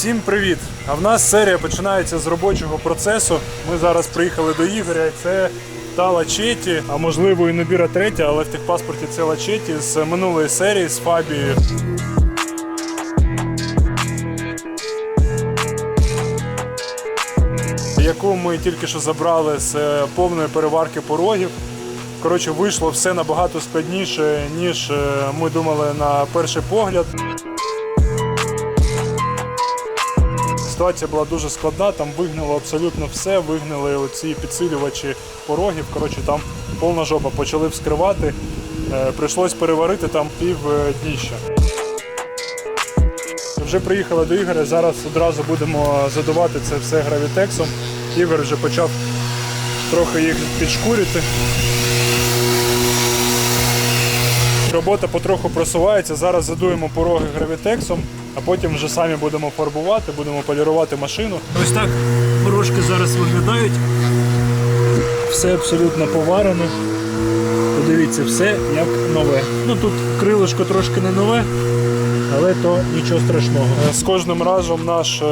Всім привіт! А в нас серія починається з робочого процесу. Ми зараз приїхали до Ігоря. Це та лачеті, а можливо і Нобіра третя, але в техпаспорті це лачеті з минулої серії з Фабією. Яку ми тільки що забрали з е, повної переварки порогів. Коротше, вийшло все набагато складніше, ніж е, ми думали на перший погляд. Ситуація була дуже складна, там вигнило абсолютно все, вигнили оці підсилювачі порогів. Коротше, там повна жопа почали вскривати. Е, Прийшлось переварити там пів е, дніща. Вже приїхали до Ігоря. Зараз одразу будемо задувати це все гравітексом. Ігор вже почав трохи їх підшкурити. Робота потроху просувається. Зараз задуємо пороги гравітексом, а потім вже самі будемо фарбувати, будемо полірувати машину. Ось так порожки зараз виглядають. Все абсолютно поварено. Подивіться, все як нове. Ну тут крилишко трошки не нове, але то нічого страшного. З кожним разом наш е,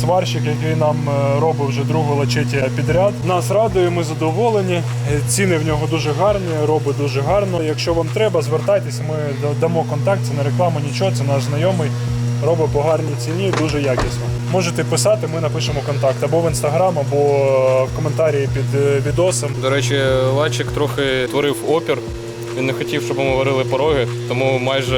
сварщик, який нам е, робить вже другу лачеті підряд, нас радує, ми задоволені. Е, Ціни в нього дуже гарні, робить дуже гарно. Якщо вам треба, звертайтеся, ми да- дамо контакт, це не реклама, нічого, це наш знайомий. Робить по гарній ціні, дуже якісно. Можете писати, ми напишемо контакт або в інстаграм, або е, в коментарі під е, відосом. До речі, Лачик трохи творив опір. Він не хотів, щоб ми варили пороги, тому майже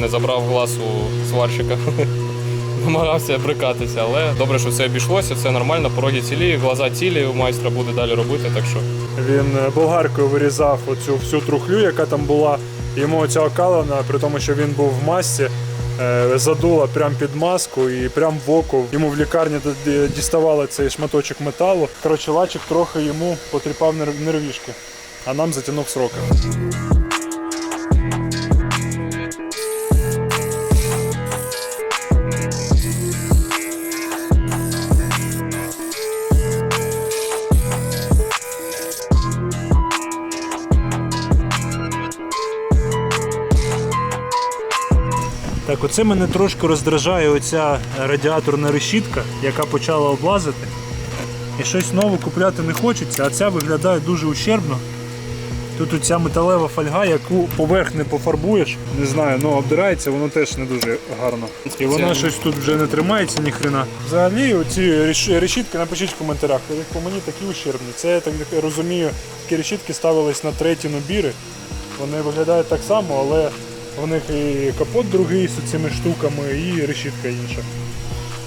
не забрав глаз у сварщика. Намагався брикатися, але добре, що все обійшлося, все нормально, пороги цілі, глаза цілі, у майстра буде далі робити, так що Він е, болгаркою вирізав оцю всю трухлю, яка там була. Йому оця окалина, при тому, що він був в масці, е, задула прямо під маску і прямо в око. Йому в лікарні діставали цей шматочок металу. Коротше, лачик трохи йому потріпав нер- нервішки, а нам затягнув сроки. Так, оце мене трошки роздражає оця радіаторна решітка, яка почала облазити. І щось нове купляти не хочеться, а ця виглядає дуже ущербно. Тут оця металева фольга, яку поверх не пофарбуєш, не знаю, ну обдирається, воно теж не дуже гарно. І вона щось тут вже не тримається ніхрена. Взагалі, оці решітки напишіть в коментарях, як по мені такі ущербні. Це я так розумію, такі решітки ставились на треті нобіри. Вони виглядають так само, але в них і капот другий з цими штуками, і решітка інша.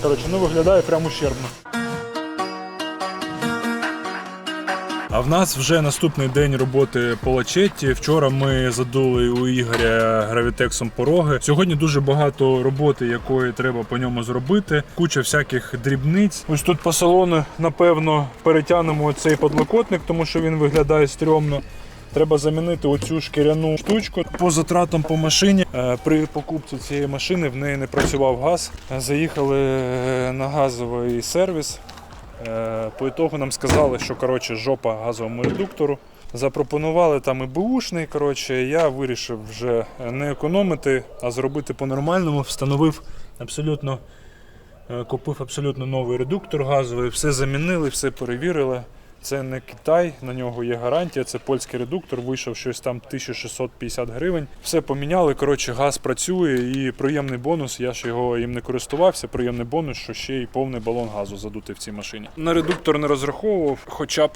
Коротше, ну виглядає прямо ущербно. А в нас вже наступний день роботи по лачетті. Вчора ми задули у Ігоря гравітексом пороги. Сьогодні дуже багато роботи, якої треба по ньому зробити. Куча всяких дрібниць. Ось тут по салону, напевно, перетягнемо цей подлокотник, тому що він виглядає стрьомно. Треба замінити оцю шкіряну штучку. По затратам по машині е, при покупці цієї машини в неї не працював газ. Е, Заїхали е, на газовий сервіс. По ітогу нам сказали, що коротше, жопа газовому редуктору. Запропонували там і бушний. Коротше, я вирішив вже не економити, а зробити по-нормальному. Встановив абсолютно, купив абсолютно новий редуктор газовий, все замінили, все перевірили. Це не Китай, на нього є гарантія. Це польський редуктор, вийшов щось там 1650 гривень. Все поміняли. Коротше, газ працює і приємний бонус. Я ж його їм не користувався. Приємний бонус, що ще й повний балон газу задути в цій машині. На редуктор не розраховував, хоча б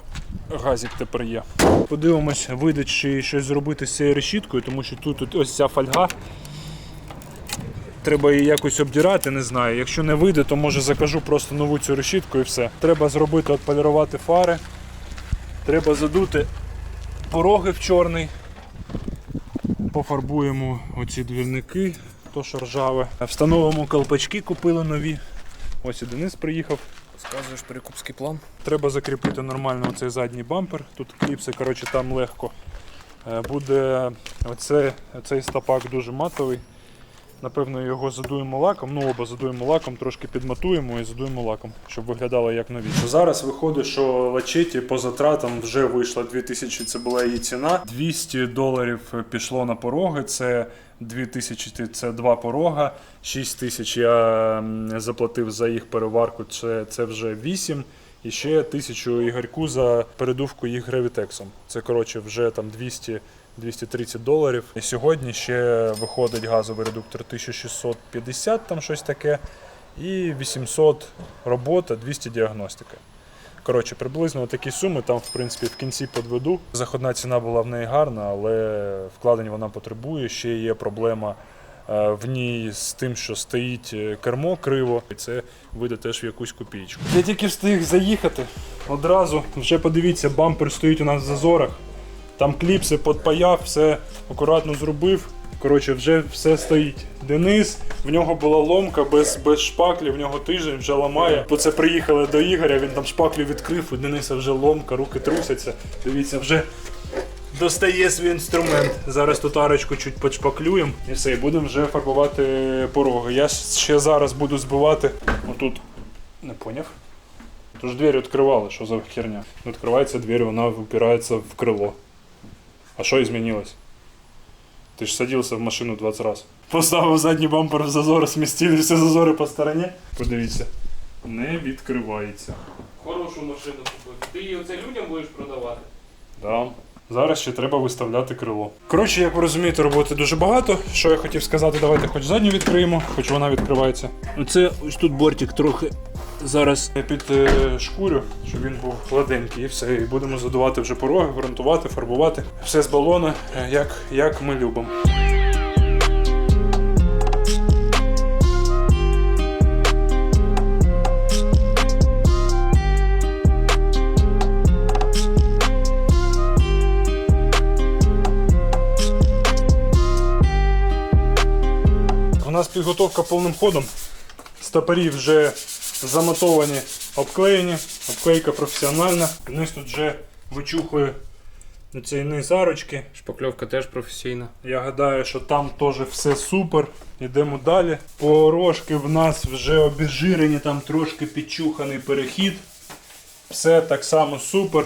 газик тепер є. Подивимось, вийде чи щось зробити з цією решіткою, тому що тут ось ця фольга. Треба її якось обдирати, не знаю. Якщо не вийде, то може закажу просто нову цю решітку і все. Треба зробити, отполірувати фари. Треба задути пороги в чорний. Пофарбуємо оці двірники, то що ржаве. Встановимо колпачки, купили нові. Ось і Денис приїхав. Сказуєш перекупський план. Треба закріпити нормально цей задній бампер. Тут кліпси, коротше, там легко. Е, Буде оце, цей стопак дуже матовий. Напевно, його задуємо лаком. Ну, оба задуємо лаком, трошки підматуємо і задуємо лаком, щоб виглядало як нові. Зараз виходить, що лачеті по затратам вже вийшла 2000, це була її ціна. 200 доларів пішло на пороги. Це 2000 це два порога. 6 тисяч я заплатив за їх переварку, це, це вже 8. І ще тисячу ігорьку за передувку їх гравітексом. Це коротше вже там 200 230 доларів. І сьогодні ще виходить газовий редуктор 1650, там щось таке. І 800 робота, 200 діагностика. Коротше, приблизно такі суми. Там, в принципі, в кінці підведу. Заходна ціна була в неї гарна, але вкладень вона потребує. Ще є проблема е, в ній з тим, що стоїть е, кермо криво, і це вийде теж в якусь копійку. Я тільки встиг заїхати одразу. Вже подивіться, бампер стоїть у нас в зазорах. Там кліпси підпаяв, все акуратно зробив. Коротше, вже все стоїть. Денис, в нього була ломка без, без шпаклі, в нього тиждень вже ламає. Бо це приїхали до Ігоря, він там шпаклю відкрив, у Дениса вже ломка, руки трусяться. Дивіться, вже достає свій інструмент. Зараз тут арочку чуть почпаклюємо і все, і будемо вже фарбувати пороги. Я ще зараз буду збивати. Отут не поняв. Тож двері відкривали, що за херня. Відкривається двері, вона випирається в крило. А що змінилось? Ти ж садився в машину 20 раз. Поставив задній бампер в зазор, смістили всі зазори по стороні. Подивіться. Не відкривається. Хорошу машину купив. Ти її оце людям будеш продавати? Да. Зараз ще треба виставляти крило. Коротше, як ви розумієте, роботи дуже багато. Що я хотів сказати, давайте хоч задню відкриємо, хоч вона відкривається. Це ось тут бортик трохи зараз під е, шкурю, щоб він був гладенький, і все. І будемо задувати вже пороги, грунтувати, фарбувати. Все з балона, е, як, як ми любимо. Нас підготовка повним ходом. Стопорі вже замотовані, обклеєні, обклейка професіональна. Низ тут вже вичухує цей низ арочки. Шпакльовка теж професійна. Я гадаю, що там теж все супер. Йдемо далі. Порожки в нас вже обезжирені, там трошки підчуханий перехід. Все так само супер.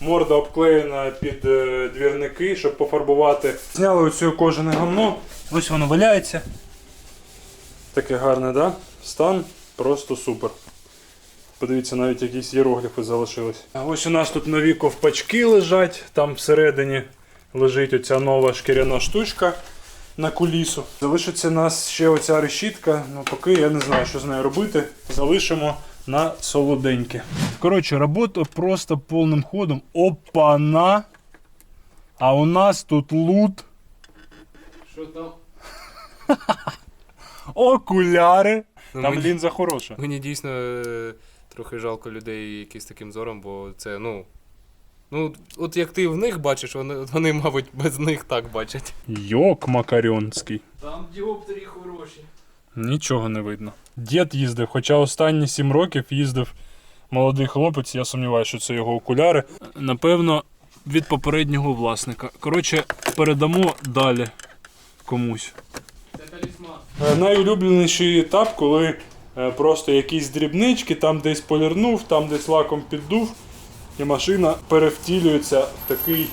Морда обклеєна під е, двірники, щоб пофарбувати. Зняли оцю кожане гамно. Ось воно валяється. Таке гарне, да? Стан просто супер. Подивіться, навіть якісь іерогліфи залишились. А ось у нас тут нові ковпачки лежать, там всередині лежить оця нова шкіряна штучка на кулісу. Залишиться у нас ще оця решітка, ну поки я не знаю, що з нею робити. Залишимо на солоденьке. Коротше, робота просто повним ходом. Опана! А у нас тут лут, Що там? окуляри. Ну, Там мені- лінза хороша. Мені дійсно е, трохи жалко людей, які з таким зором, бо це, ну. Ну, от як ти в них бачиш, вони, вони мабуть, без них так бачать. Йок Макарьонський. Там діоптері хороші. Нічого не видно. Дід їздив, хоча останні сім років їздив молодий хлопець, я сумніваюся, що це його окуляри. Напевно, від попереднього власника. Коротше, передамо далі комусь. Е, Найулюбленіший етап, коли е, просто якісь дрібнички, там десь полірнув, там десь лаком піддув, і машина перевтілюється в такий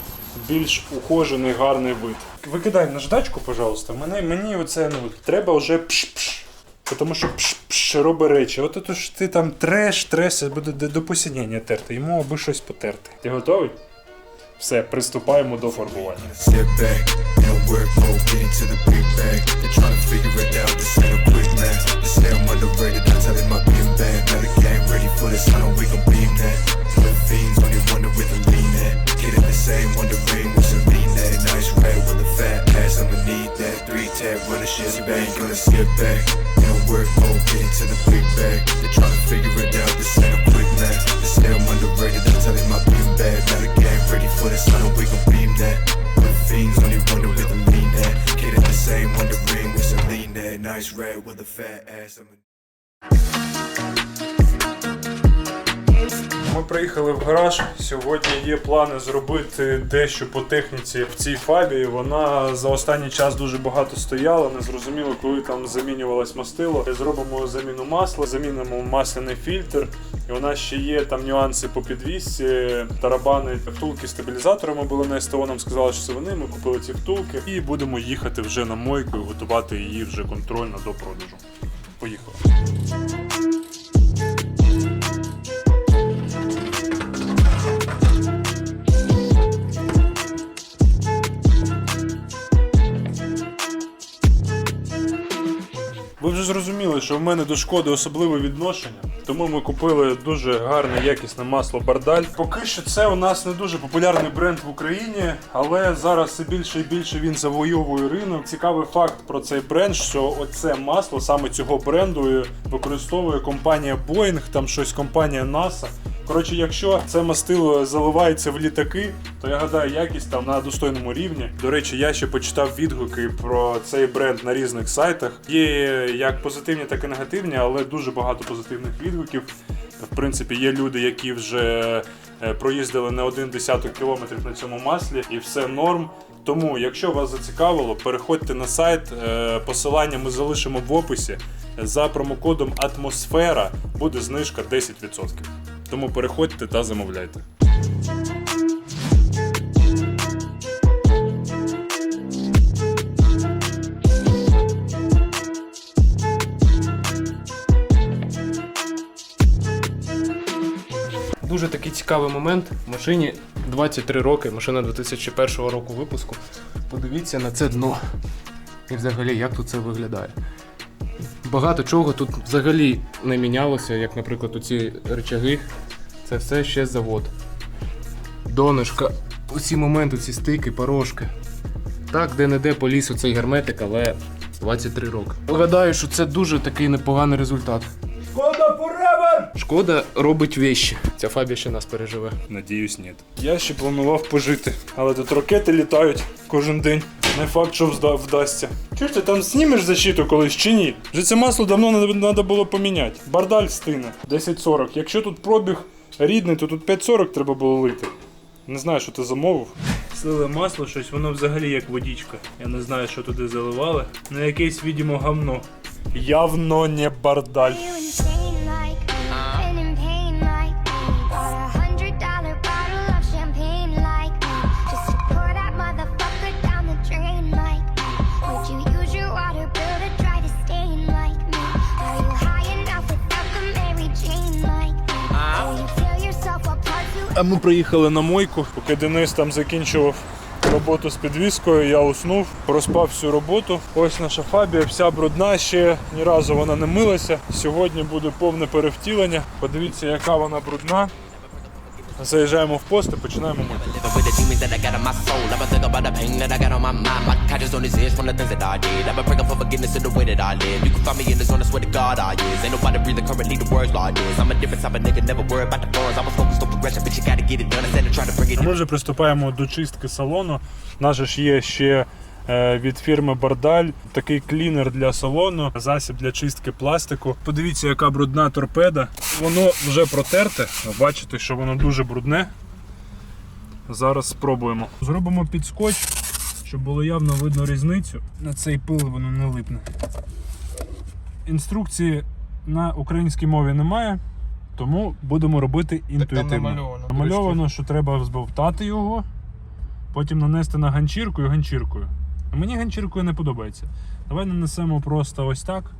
більш ухожений, гарний вид. Викидай наждачку, пожалуйста. Мене, мені оце ну, треба вже пш-пш. Тому що пш-пш робить речі. От то ж ти там треш, треш, буде до, посінення терти. Йому аби щось потерти. Ти готовий? Все, приступаємо до фарбування. Плани зробити дещо по техніці в цій фабі. Вона за останній час дуже багато стояла. Не зрозуміло, коли там замінювалось мастило. Зробимо заміну масла, замінимо масляний фільтр. І у нас ще є там нюанси по підвісці, тарабани, втулки з стабілізаторами були на СТО. Нам сказали, що це вони. Ми купили ці втулки і будемо їхати вже на мойку і готувати її вже контрольно до продажу. Поїхали. Зрозуміли, що в мене до шкоди особливе відношення, тому ми купили дуже гарне якісне масло Бардаль. Поки що це у нас не дуже популярний бренд в Україні, але зараз все більше і більше він завойовує ринок. Цікавий факт про цей бренд, що оце масло саме цього бренду використовує компанія Boeing, там щось компанія NASA. Коротше, якщо це мастило заливається в літаки, то я гадаю, якість там на достойному рівні. До речі, я ще почитав відгуки про цей бренд на різних сайтах. Є як позитивні, так і негативні, але дуже багато позитивних відгуків. В принципі, є люди, які вже е, проїздили не один десяток кілометрів на цьому маслі, і все норм. Тому, якщо вас зацікавило, переходьте на сайт. е, Посилання ми залишимо в описі. За промокодом Атмосфера буде знижка 10%. Тому переходьте та замовляйте. Дуже такий цікавий момент. Машині 23 роки, машина 2001 року випуску. Подивіться на це дно. І взагалі, як тут це виглядає. Багато чого тут взагалі не мінялося, як, наприклад, оці речаги. Це все ще завод. Донышка, оці моменти, ці стики, порошки. Так, де-не-де поліз оцей герметик, але 23 роки. Гадаю, що це дуже такий непоганий результат. Шкода робить вещі. Ця фабія ще нас переживе. Надіюсь, ні. Я ще планував пожити, але тут ракети літають кожен день. Не факт, що вда- вдасться. Чуєш ти там знімеш защиту колись чи ні? Вже це масло давно треба було поміняти. Бардаль стине. 10.40. Якщо тут пробіг рідний, то тут 5.40 треба було лити. Не знаю, що ти замовив. Слили масло, щось, воно взагалі як водічка. Я не знаю, що туди заливали. На якесь, відімо, гамно. Явно не бардаль. А ми приїхали на мойку, поки Денис там закінчував роботу з підвіскою, я уснув, проспав всю роботу. Ось наша фабія, вся брудна, ще ні разу вона не милася. Сьогодні буде повне перевтілення. Подивіться, яка вона брудна. Заїжджаємо в пост і починаємо мити. Ми вже приступаємо до чистки салону. Наш же ж є ще е, від фірми Бардаль такий клінер для салону, засіб для чистки пластику. Подивіться, яка брудна торпеда. Воно вже протерте. Бачите, що воно дуже брудне. Зараз спробуємо. Зробимо підскотч, щоб було явно видно різницю. На цей пил воно не липне. Інструкції на українській мові немає, тому будемо робити інтуїтивно. намальовано, намальовано, що треба збовтати його, потім нанести на ганчірку і ганчіркою. А мені ганчіркою не подобається. Давай нанесемо просто ось так.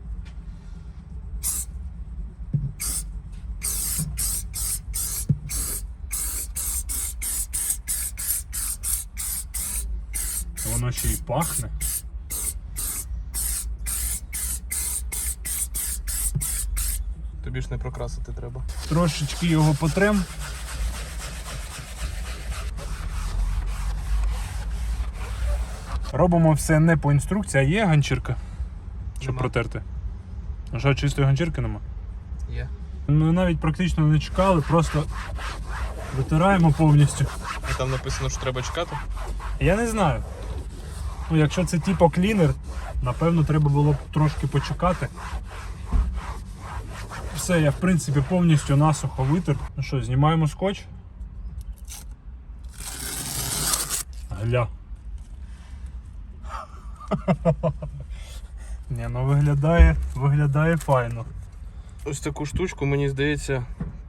Воно ще й пахне. Тобі ж не прокрасити треба. Трошечки його потрем. Робимо все не по інструкції, а є ганчірка, щоб Нема. протерти. А що, чистої ганчірки нема? Є. Ми навіть практично не чекали, просто витираємо повністю. А там написано, що треба чекати. Я не знаю. Ну, якщо це типу клінер, напевно, треба було б трошки почекати. все, я в принципі повністю насухо витер. Ну що, знімаємо скотч? Гля. Ні, ну виглядає, виглядає файно. Ось таку штучку, мені здається,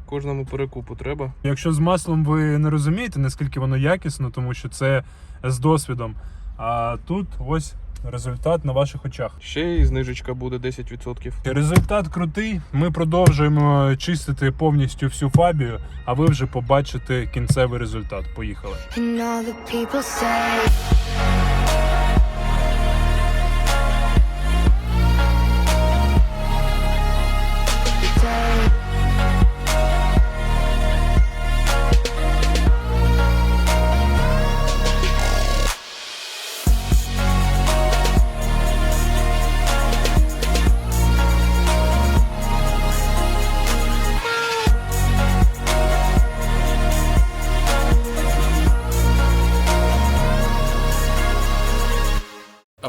кожному перекупу треба. Якщо з маслом ви не розумієте, наскільки воно якісно, тому що це з досвідом. А тут ось результат на ваших очах. Ще й знижечка буде 10%. Результат крутий. Ми продовжуємо чистити повністю всю фабію, а ви вже побачите кінцевий результат. Поїхали. And all the people Say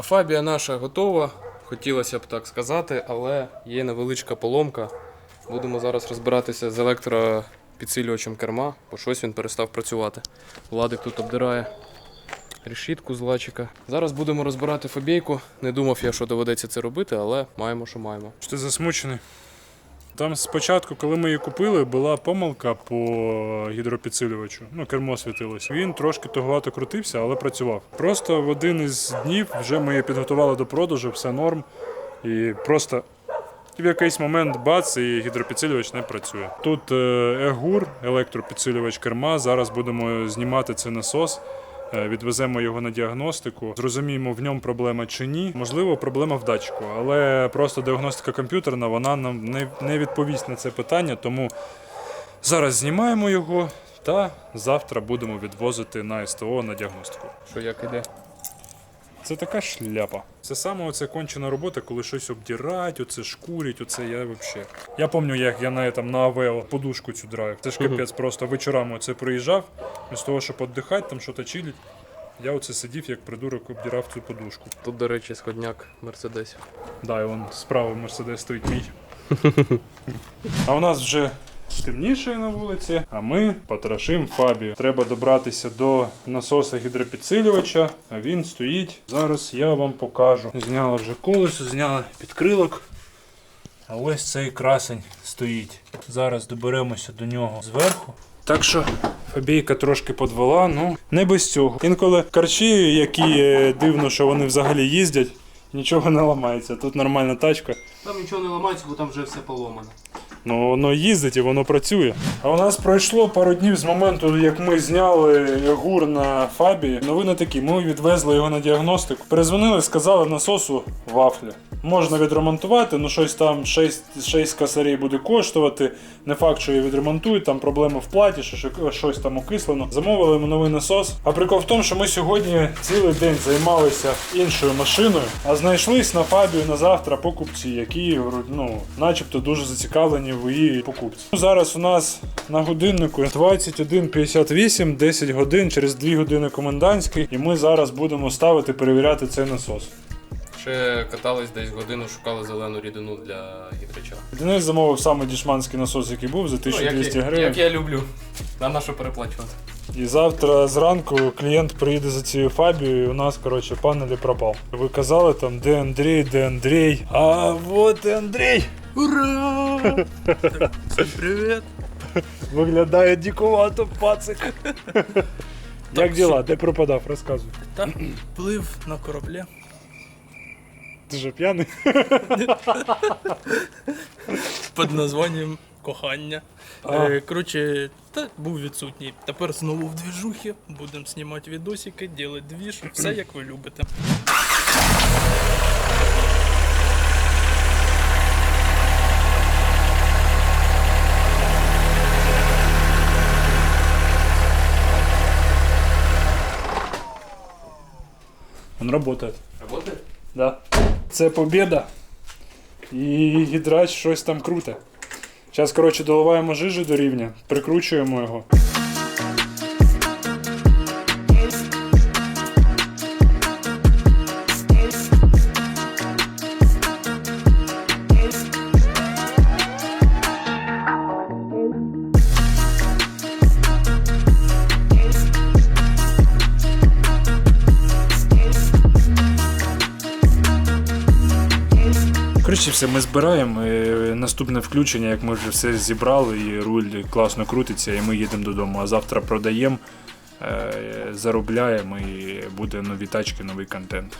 фабія наша готова. Хотілося б так сказати, але є невеличка поломка. Будемо зараз розбиратися з електропідсилювачем керма, бо щось він перестав працювати. Владик тут обдирає решітку з лачика. Зараз будемо розбирати фабійку. Не думав я, що доведеться це робити, але маємо, що маємо. Що ти засмучений? Там спочатку, коли ми її купили, була помилка по гідропідсилювачу. Ну, кермо світилось. Він трошки туговато крутився, але працював. Просто в один із днів вже ми її підготували до продажу, все норм. І просто в якийсь момент бац, і гідропідсилювач не працює. Тут е, Егур, електропідсилювач керма. Зараз будемо знімати цей насос. Е, Відвеземо його на діагностику, зрозуміємо, в ньому проблема чи ні. Можливо, проблема в датчику, але просто діагностика комп'ютерна вона нам не, не відповість на це питання. Тому зараз знімаємо його та завтра будемо відвозити на СТО на діагностику. Що як іде? Це така шляпа. Це саме оце кончена робота, коли щось обдирають, оце шкурять, оце я взагалі. Я пам'ятаю, як я на, там, на АВЛ подушку цю драю. Це ж капець, просто вечорами оце приїжджав, з того, щоб віддихати, там щось чилить. Я оце сидів, як придурок, обдирав цю подушку. Тут, до речі, сходняк Мерседесів. Да, і вон справа Мерседес стоїть мій. А у нас вже темніше на вулиці, а ми потрошим фабію. Треба добратися до насоса гідропідсилювача, а він стоїть. Зараз я вам покажу. Зняли вже колесо, зняли підкрилок. А ось цей красень стоїть. Зараз доберемося до нього зверху. Так що фабійка трошки подвела, ну не без цього. Інколи карчі, які е, дивно, що вони взагалі їздять, нічого не ламається. Тут нормальна тачка. Там нічого не ламається, бо там вже все поломано. Ну воно їздить і воно працює. А у нас пройшло пару днів з моменту, як ми зняли гур на фабі. Новини такі, ми відвезли його на діагностику. Перезвонили, сказали насосу вафля. Можна відремонтувати, ну щось там 6, 6 косарей буде коштувати. Не факт, що її відремонтують, там проблеми в платі, що що- щось там окислено. Замовили йому новий насос. А прикол в тому, що ми сьогодні цілий день займалися іншою машиною, а знайшлись на фабію на завтра покупці, які ну, начебто дуже зацікавлені в її покупці. Ну, Зараз у нас на годиннику 21.58, 10 годин, через 2 години комендантський, і ми зараз будемо ставити перевіряти цей насос. Ще катались десь годину, шукали зелену рідину для гідрача. Денис замовив саме дішманський насос, який був за Ну, як, 1200 я- гривень. як я люблю. нам На нашу переплачувати. І завтра зранку клієнт приїде за цією фабією, і у нас, коротше, панелі пропав. Ви казали там, де Андрій, де Андрій. А от і Андрій! Ура! Всім привіт! Виглядає дікувато пацик. Як діла? Де пропадав? Розказуй. Та плив на кораблі. Ти же п'яний? під названням кохання. Е, коротше, та був відсутній. Тепер знову в двіжухі. Будемо знімати відосики, робити двіж, все як ви любите. Він работает. Работає? Да. Це победа. І гідрач щось там круте. Зараз, коротше, доливаємо жижу до рівня, прикручуємо його. Коротше, все, ми збираємо. Наступне включення, як ми вже все зібрали, і руль класно крутиться, і ми їдемо додому. А завтра продаємо, е, заробляємо і буде нові тачки, новий контент.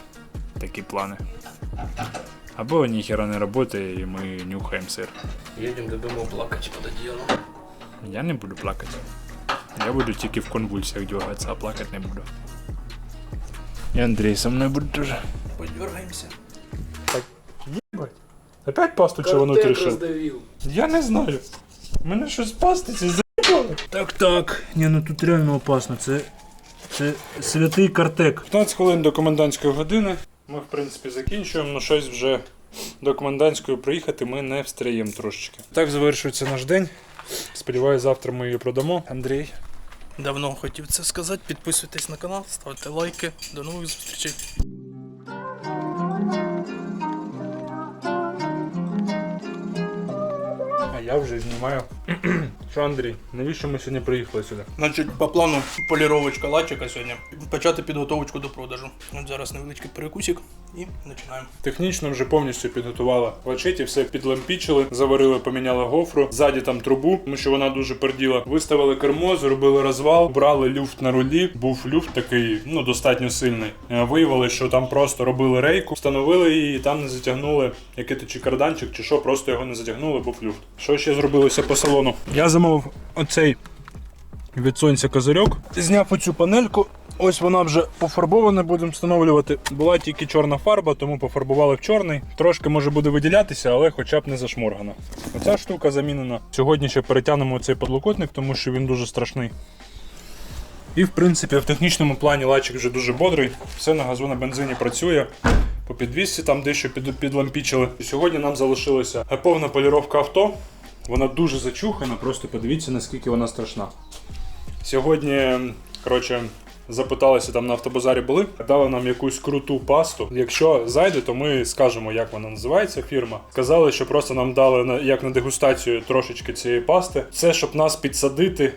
Такі плани. Або ніхера не працює, і ми нюхаємо сир. Їдемо додому плакати під одіялом. Я не буду плакати. Я буду тільки в конвульсіях дергатися, а плакати не буду. І Андрій со мною буде теж. Подергаємося. Опять пасту чавануть Картек рішив? роздавив. Я не знаю. Мене щось паститься заїбало. Так, так. Ні, ну тут реально опасно. Це. Це святий картек. 15 хвилин до комендантської години. Ми, в принципі, закінчуємо, але щось вже до комендантської приїхати ми не встаємо трошечки. Так завершується наш день. Сподіваюсь, завтра ми її продамо. Андрій. Давно хотів це сказати. Підписуйтесь на канал, ставте лайки. До нових зустрічей. Я вже знімаю. Що, Андрій, навіщо ми сьогодні приїхали сюди? Значить, по плану поліровочка лачика сьогодні. Почати підготовочку до продажу. От зараз невеличкий перекусик і починаємо. Технічно вже повністю підготувала лачеті, все підлампічили, заварили, поміняли гофру, ззаді там трубу, тому що вона дуже перділа. Виставили кермо, зробили розвал, брали люфт на рулі. Був люфт такий, ну достатньо сильний. Е, Виявили, що там просто робили рейку, встановили її, і там не затягнули який-то чи карданчик, чи що, просто його не затягнули, був люфт. Що ще зробилося по салону? Я замовив оцей від сонця козирьок. Зняв оцю панельку. Ось вона вже пофарбована, будемо встановлювати. Була тільки чорна фарба, тому пофарбували в чорний. Трошки може буде виділятися, але хоча б не зашморгана. Оця штука замінена. Сьогодні ще перетягнемо цей подлокотник, тому що він дуже страшний. І в принципі в технічному плані лачик вже дуже бодрий. Все на газу на бензині працює. По підвісці там дещо під, підлампічили. Сьогодні нам залишилася повна поліровка авто. Вона дуже зачухана, просто подивіться, наскільки вона страшна. Сьогодні, коротше, запиталися там на автобазарі були, дали нам якусь круту пасту. Якщо зайде, то ми скажемо, як вона називається фірма. Сказали, що просто нам дали як на дегустацію трошечки цієї пасти. Це щоб нас підсадити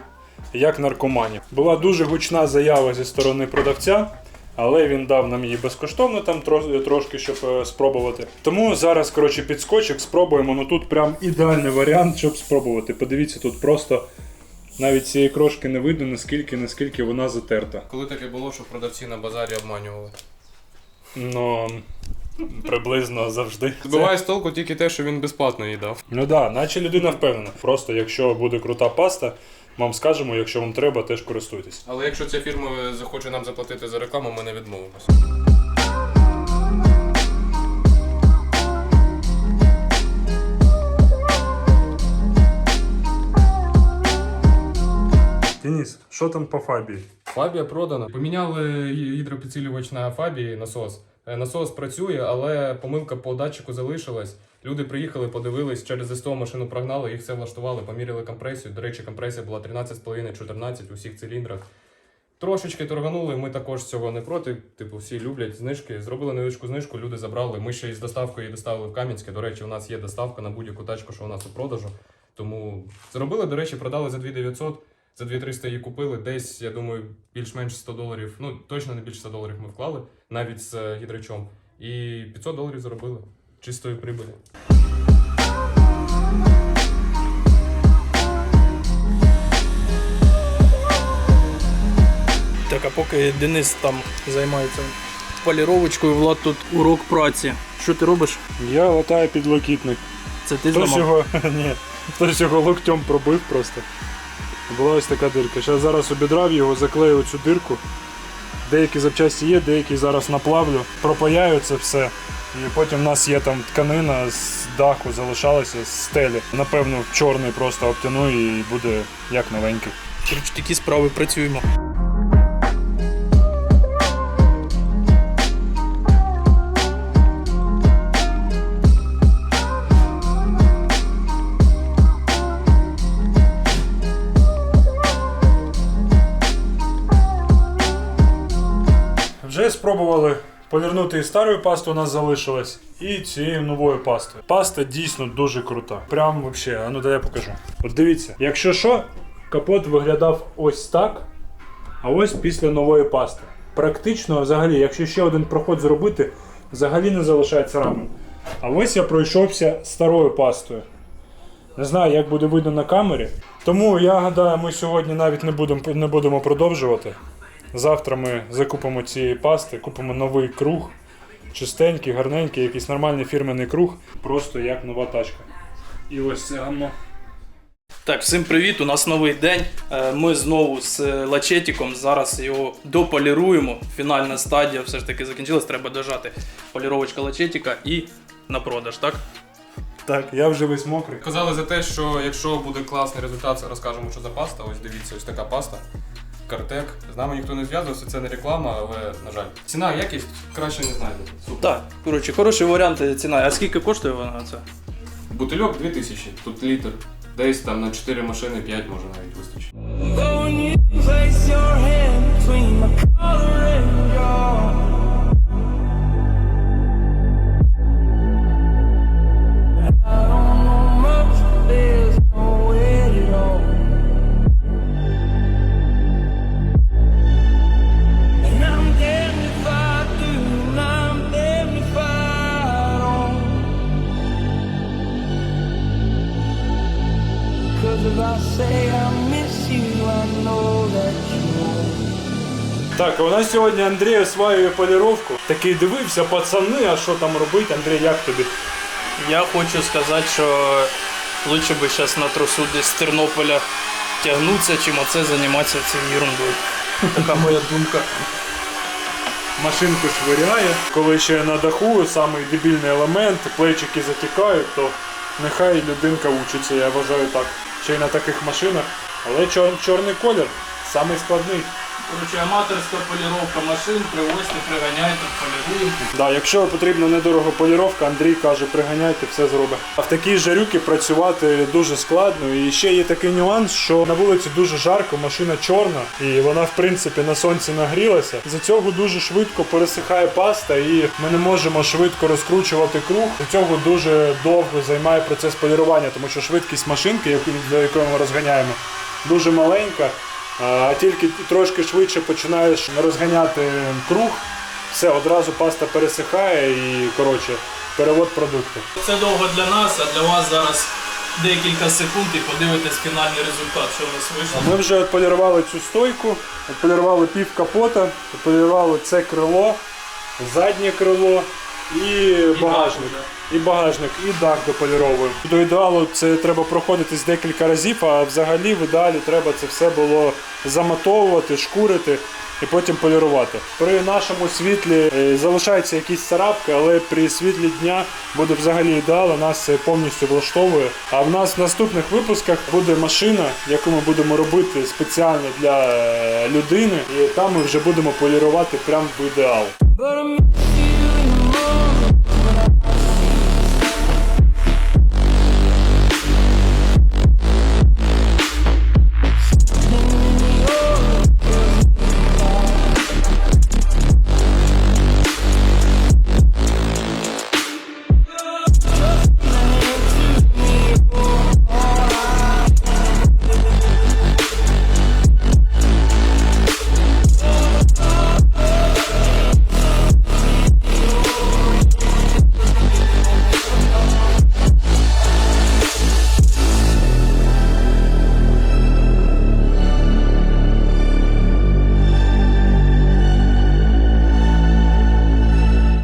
як наркоманів. Була дуже гучна заява зі сторони продавця. Але він дав нам її безкоштовно там трошки, щоб е, спробувати. Тому зараз, коротше, підскочок спробуємо. Ну тут прям ідеальний варіант, щоб спробувати. Подивіться, тут просто навіть цієї крошки не видно, наскільки, наскільки вона затерта. Коли таке було, що продавці на базарі обманювали. Ну приблизно завжди. Збиває з толку тільки те, що він безплатно їй дав. Ну так, да, наче людина впевнена. Просто якщо буде крута паста, вам скажемо, якщо вам треба, теж користуйтесь. Але якщо ця фірма захоче нам заплатити за рекламу, ми не відмовимося. Денис, що там по фабії? Фабія продана. Поміняли гі- гідропідсилювач на фабії насос. Е, Насос працює, але помилка по датчику залишилась. Люди приїхали, подивились, через СТО машину прогнали, їх все влаштували, поміряли компресію. До речі, компресія була 13,5-14 у всіх циліндрах. Трошечки торганули, ми також цього не проти. Типу, всі люблять знижки. Зробили невеличку знижку, люди забрали. Ми ще із доставкою її доставили в Кам'янське. До речі, у нас є доставка на будь-яку тачку, що у нас у продажу. Тому зробили, до речі, продали за 2900, за 2300 її купили. Десь, я думаю, більш-менш 100 доларів. Ну, точно не більше 100 доларів ми вклали, навіть з е, гідрачом. І 500 доларів заробили чистої прибулі. Так, а поки Денис там займається поліровочкою, Влад тут урок праці. Що ти робиш? Я латаю підлокітник. Це ти Хтось зламав? його, ні, хтось його локтем пробив просто. Була ось така дирка. Зараз зараз обідрав його, заклею цю дирку. Деякі запчасті є, деякі зараз наплавлю, пропаяю це все. І потім в нас є там тканина з даху залишалася з стелі. Напевно, чорний просто обтяну і буде як новенький. Коротше, такі справи працюємо. Спробували повернути і старою пастою у нас залишилась, і цією новою пастою. Паста дійсно дуже крута. Прям вообще, а ну дай я покажу. От дивіться, якщо що, капот виглядав ось так, а ось після нової пасти. Практично, взагалі, якщо ще один проход зробити, взагалі не залишається рами. А ось я пройшовся старою пастою. Не знаю, як буде видно на камері. Тому я гадаю, ми сьогодні навіть не будемо, не будемо продовжувати. Завтра ми закупимо цієї пасти, купимо новий круг, чистенький, гарненький, якийсь нормальний фірменний круг, просто як нова тачка. І ось це гамно. Так, всім привіт! У нас новий день. Е, Ми знову з е, лачетиком. Зараз його дополіруємо. Фінальна стадія все ж таки закінчилась. Треба дожати поліровочка лачетика і на продаж, так? Так, я вже весь мокрий. Казали за те, що якщо буде класний результат, розкажемо, що за паста. Ось дивіться, ось така паста. Картек. З нами ніхто не зв'язувався, це не реклама, але на жаль. Ціна, якість краще не знайдете. Супер. Так, коротше, хороший варіант е, ціна. А скільки коштує вона це? Бутильок 2000, тут літр. Десь там на 4 машини 5 може навіть вистачить. Так, а у нас сьогодні Андрій осваює поліровку. Такий дивився, пацани, а що там робити? Андрій, як тобі? Я хочу сказати, що лучше би зараз на тросу десь з Тернополя тягнутися, чим оце займатися цією ерундою. Така моя думка. Машинку швиряє. Коли ще на даху самий дебільний елемент, плечики затікають, то нехай людинка учиться, я вважаю так. Ще й на таких машинах. Але чор- чорний колір самий складний. Коротше, аматорська поліровка машин, привозьте, приганяйте, поліруємо. Да, якщо потрібна недорого поліровка, Андрій каже, приганяйте, все зробить. А в такій жарюки працювати дуже складно. І ще є такий нюанс, що на вулиці дуже жарко, машина чорна, і вона в принципі на сонці нагрілася. За цього дуже швидко пересихає паста, і ми не можемо швидко розкручувати круг. До цього дуже довго займає процес полірування, тому що швидкість машинки, яку за якою ми розганяємо, дуже маленька. А тільки трошки швидше починаєш розганяти круг, все, одразу паста пересихає і коротше, перевод продукту. Це довго для нас, а для вас зараз декілька секунд і подивитесь фінальний результат, що в нас вийшло. Ми вже відполірували цю стойку, відполірували пів капота, відполірували це крило, заднє крило і багажник. І багажник, і дах дополіровуємо. До ідеалу це треба проходитись декілька разів, а взагалі в ідеалі треба це все було заматовувати, шкурити і потім полірувати. При нашому світлі е, залишаються якісь царапки, але при світлі дня буде взагалі ідеал, нас це повністю влаштовує. А в нас в наступних випусках буде машина, яку ми будемо робити спеціально для е, людини, і там ми вже будемо полірувати прямо в ідеал.